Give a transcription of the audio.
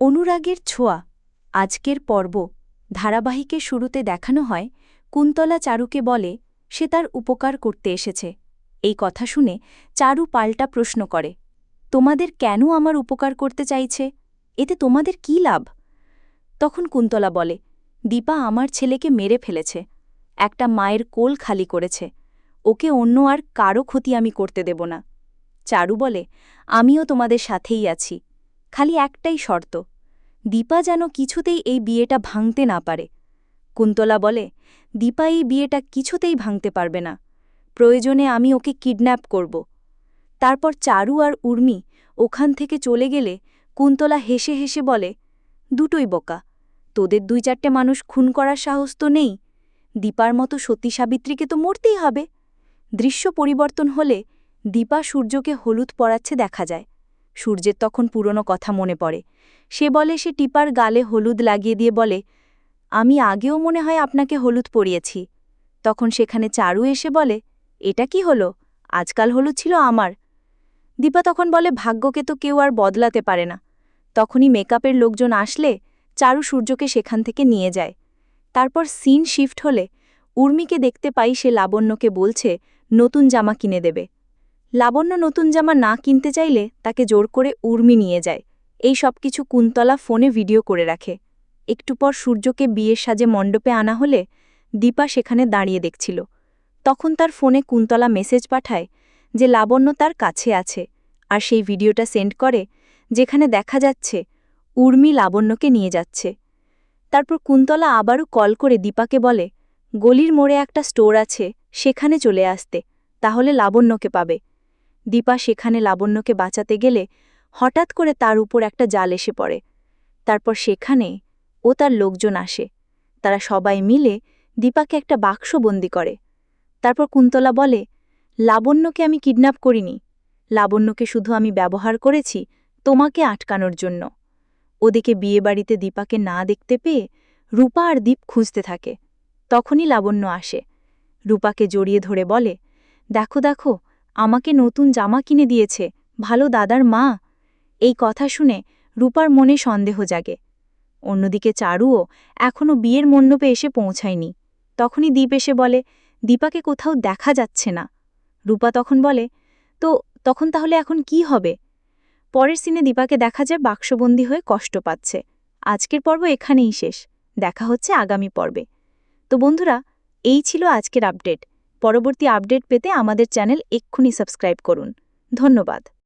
অনুরাগের ছোঁয়া, আজকের পর্ব, ধারাবাহিকের শুরুতে দেখানো হয়, কুন্তলা চারুকে বলে সে তার উপকার করতে এসেছে। এই কথা শুনে চারু পাল্টা প্রশ্ন করে, তোমাদের কেন আমার উপকার করতে চাইছে? এতে তোমাদের কি লাভ? তখন কুন্তলা বলে, দীপা আমার ছেলেকে মেরে ফেলেছে, একটা মায়ের কোল খালি করেছে, ওকে অন্য আর কারও ক্ষতি আমি করতে দেব না। চারু বলে, আমিও তোমাদের সাথেই আছি খালি একটাই শর্ত, দীপা যেন কিছুতেই এই বিয়েটা ভাঙতে না পারে। কুন্তলা বলে, দীপা এই বিয়েটা কিছুতেই ভাঙতে পারবে না। প্রয়োজনে আমি ওকে কিডন্যাপ করব। তারপর চারু আর উর্মি ওখান থেকে চলে গেলে কুন্তলা হেসে হেসে বলে, দুটোই বোকা, তোদের দুই চারটে মানুষ খুন করার সাহস তো নেই, দীপার মতো সতী সাবিত্রীকে তো মরতেই হবে। দৃশ্য পরিবর্তন হলে দীপা সূর্যকে হলুদ পরাচ্ছে দেখা যায়। সূর্যের তখন পুরনো কথা মনে পড়ে। সে বলে, সে টিপার গালে হলুদ লাগিয়ে দিয়ে বলে, আমি আগেও মনে হয় আপনাকে হলুদ পরিয়েছি তখন সেখানে চারু এসে বলে, এটা কি হলো? আজকাল হলুদ ছিল আমার দীপা তখন বলে, ভাগ্যকে তো কেউ আর বদলাতে পারে না। তখনই মেকআপের লোকজন আসলে চারু সূর্যকে সেখান থেকে নিয়ে যায়। তারপর সিন শিফট হলে উর্মিকে দেখতে পাই সে লাবণ্যকে বলছে, নতুন জামা কিনে দেবে। লাবণ্য নতুন জামা না কিনতে চাইলে তাকে জোর করে উর্মি নিয়ে যায়। এই সব কিছু কুন্তলা ফোনে ভিডিও করে রাখে। একটু পর সূর্যকে বিয়ের সাজে মণ্ডপে আনা হলে দীপা সেখানে দাঁড়িয়ে দেখছিল। তখন তার ফোনে কুন্তলা মেসেজ পাঠায় যে লাবণ্য তার কাছে আছে আর সেই ভিডিওটা সেন্ড করে যেখানে দেখা যাচ্ছে উর্মি লাবণ্যকে নিয়ে যাচ্ছে। তারপর কুন্তলা আবারও কল করে দীপাকে বলে, গলির মোড়ে একটা স্টোর আছে, সেখানে চলে আসতে, তাহলে লাবণ্যকে পাবে। দীপা সেখানে লাবণ্যকে বাঁচাতে গেলে হঠাৎ করে তার উপর একটা জাল এসে পড়ে। তারপর সেখানে ও তার লোকজন আসে। তারা সবাই মিলে দীপাকে একটা বাক্সবন্দি করে। তারপর কুন্তলা বলে, লাবণ্যকে আমি কিডন্যাপ করিনি। লাবণ্যকে শুধু আমি ব্যবহার করেছি তোমাকে আটকানোর জন্য। ওদিকে বিয়েবাড়িতে দীপাকে না দেখতে পেয়ে রূপা আর দীপ খুঁজতে থাকে। তখনই লাবণ্য আসে। রূপাকে জড়িয়ে ধরে বলে, দেখো দেখো আমাকে নতুন জামা কিনে দিয়েছে। ভালো দাদার মা। এই কথা শুনে রূপার মনে সন্দেহ জাগে। অন্যদিকে চারুও এখনও বিয়ের মণ্ডপে এসে পৌঁছায়নি। তখনই দীপ এসে বলে, দীপাকে কোথাও দেখা যাচ্ছে না। রূপা তখন বলে, তো তখন তাহলে এখন কি হবে? পরের সিনে দীপাকে দেখা যায় বাক্সবন্দী হয়ে কষ্ট পাচ্ছে। আজকের পর্ব এখানেই শেষ। দেখা হচ্ছে আগামী পর্বে। তো বন্ধুরা, এই ছিল আজকের আপডেট। পরবর্তী আপডেট পেতে আমাদের চ্যানেল এক্ষুনি সাবস্ক্রাইব করুন। ধন্যবাদ।